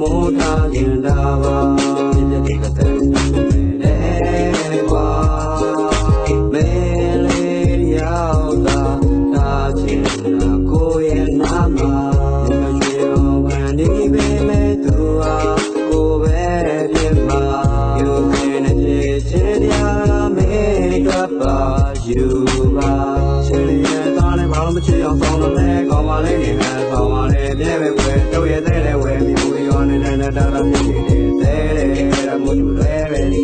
မောထားရင်ဒါပါပြည့်ပြည့်တစ်သက်နဲ့ကွာမဲလေးရောက်တာဒါချင်းနာကိုရဲ့နာမှာဒီကရွယ်ဝန်နေပေမဲ့သူဟာကိုပဲပြစ်မှာယူခင်နဲ့ချစ်တရားမဲတော့ပါယူပါချစ်ရတဲ့သားနဲ့မတော်မချစ်အောင်ဆောင်လို့လဲကောင်းပါလေနေနဲ့ဆောင်ပါလေမြဲပဲွယ် ရောနေတဲ့နဲ့တာတာမြည်နေတဲ့တဲ့တဲ့ရမို့လူလဲပဲဒီ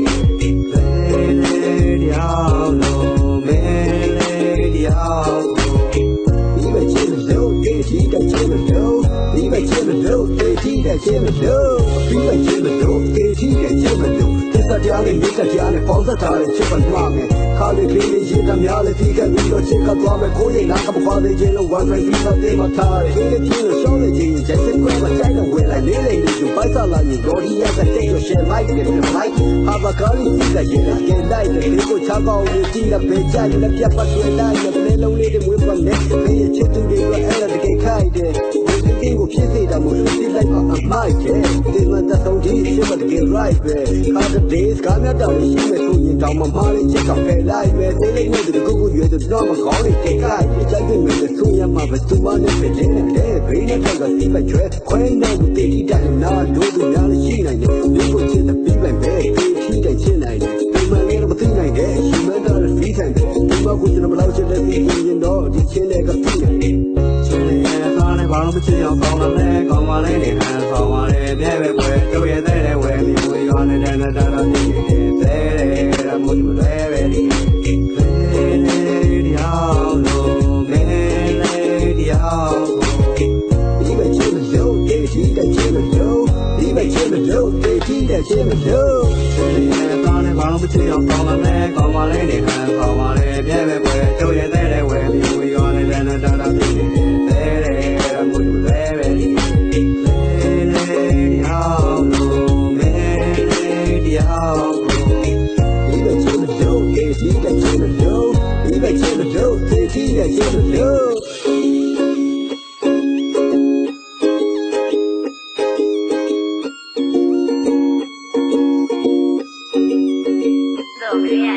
တဲ့တရားလို့မဲလေးတရားဒီပဲချစ်လို့တေးချီတဲ့ချစ်လို့ဒီပဲချစ်လို့တေးချီတဲ့ချ စ်လို့ဒီပဲချစ်လို့တေးချီတဲ့ချစ်လို့သစ္စာတရားနဲ့မြတ်တရားနဲ့ပေါင်းစပ်ထားတဲ့ချစ်ပါမှာမယ်ခါလေးလေးလေးရေတများလေးဒီကပြီးတော့ချစ်ကသွားမယ်ကိုယ်ရဲ့နာကမပါသေးခြင်းလို့ one right ပြီးတော့တေးမထားတယ်ဒီလိုချင်းလို့ရှောင်းနေခြင်းချက်စစ်ကွဲမဆိုင်တော့ဝင်လိုက်လေးလေးလေးကျပိုက်စားလာရင် body ရတဲ့တိတ်လို့ share like တယ် like ဟာဘာကားလေးဒီကရေလာကဲလိုက်တယ်ဒီကိုချောင်းကောင်းလေးကြည့်တဲ့ပေချရတဲ့ပြတ်ပတ်တွေလိုက်တဲ့လေးလုံးလေးတွေဝေးပါနဲ့ဒီရဲ့ချစ်သူတွေကအဲ့ဒါတကယ်ခိုက်တယ်ဒီကိကို ဖြစ်စေတာမို့လို့ဒီလိုက်ပါအမိုက်တယ်ဒီမှာတဆုံးကြီးချစ်မတကယ် right ပဲ hard days ကမြတ်တော်ရှိမဲ့ဆိုရင်တောင်းမမလေးချစ်တော့ဖယ်လိုက်ပဲဒီလေးနဲ့ဒီကိုကိုရွယ်တော့မကောင်းလေးတိတ်ခိုက်ကြိုက်တဲ့မျိုးနဲ့ဆိုရမှာပဲသူမနဲ့ပဲတဲ့တဲ့ဘေးနဲ့တော့ကစီမကျွဲခွဲနေကိုတေတီတိုင်နာတို့သူများလေးရှိနိုင်တယ်ဒီကိုချစ်တဲ့ပြီးပိုင်ပဲတေတီတိုင်ချစ်နိုင်တယ်ဒီမလေးတော့မသိနိုင်တဲ့ရှိမတော့ဖီးထိုင်တယ်ဒီမှာကိုကျွန်တော်ဘလောက်ချစ်တဲ့ဒီရင်တော့ဒီချင်းတွေကပြီးတယ်ချစ်ရဲ့ သားနဲ့ဘာလို့မချစ်အောင်ကောင်းတယ်လဲကောင်းပါလေနေဟန်ဆောင်ပါလေမြဲပဲပွဲတို့ရဲ့တဲ့တဲ့ဝဲမြူရောနေတဲ့နဲ့တာတာမြည်နေတဲ့တဲ့ရမို့လူလဲပဲဒီတရားလို့မဲလေးတရားဒီပဲချစ်လို့တေးချီတဲ့ချစ်လို့ဒီပဲချစ်လို့တေးချီတဲ့ချစ်လို့ဒီကောင်းနဲ့ဘာလို့မချစ်အောင်ကောင်းလဲကောင်းပါလေနေဟန်ကောင်းပါလေမြဲပဲပွဲတို့ရဲ့တဲ့တဲ့ဝဲ know, baby, I never know. yeah.